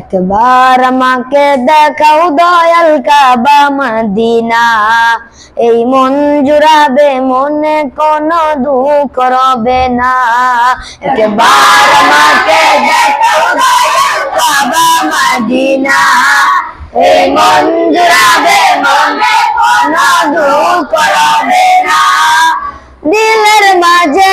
একবার আমাকে দেখাও দয়াল কাবা মদিনা। এই মন জুড়াবে মনে কোনো দুঃখ রবে না। একবার আমাকে এই মন জুড়াবে মনে কোনো দুঃখ রবে না। দিলের মাঝে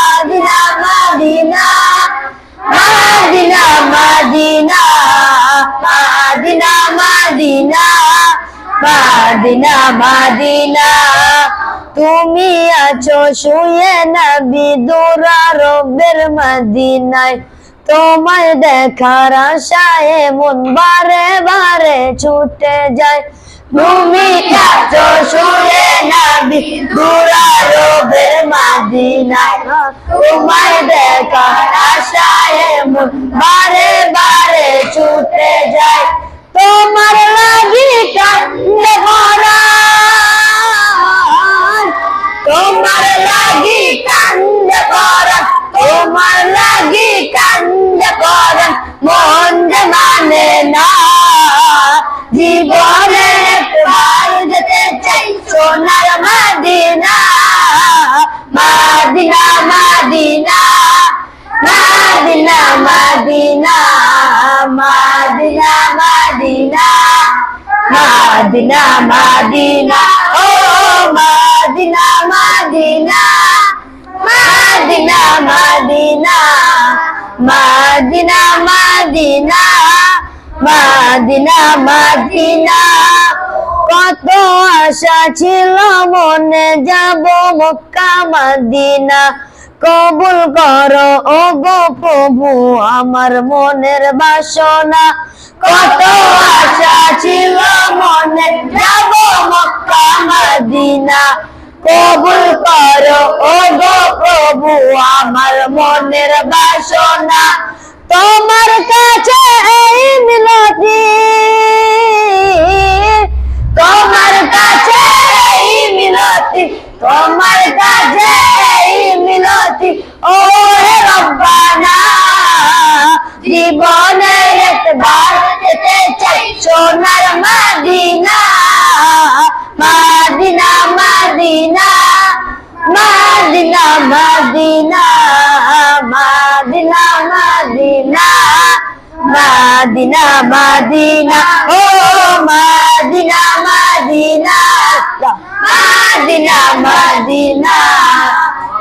তুমি আছো শুয়ে নবী দূরা মদিনায়। তোমায় দেখার আশায় মন বারে বারে ছুটে যায়। তুমি আছো শুয়ে নবী দূরা রবের মদিনায়। তোমায় দেখার আশায় মন বারে বারে ছুটে যায়। তোমার লাগি কান্দে মানে Madina Medina Medina Medina Medina Medina Medina Medina ও Medina Medina Medina Medina Medina Medina Medina Medina কত আশা ছিল, মনে যাব মক্কা, মাদিনা। কবুল করো ও গো প্রভু, আমার মনের বাসনা। কত আশা ছিল, মনে যাব মক্কা, মাদিনা। কবুল করো ও গো প্রভু, আমার মনের বাসনা। তোমার কাছে তোমার কাছে মিনতি ও হে রব্বানা। জীবনে একবার যেতে চাই সোনার Madina Medina Medina Medina Medina Medina Medina Medina Medina, ও মাদিনা মাদিনা মাদিনা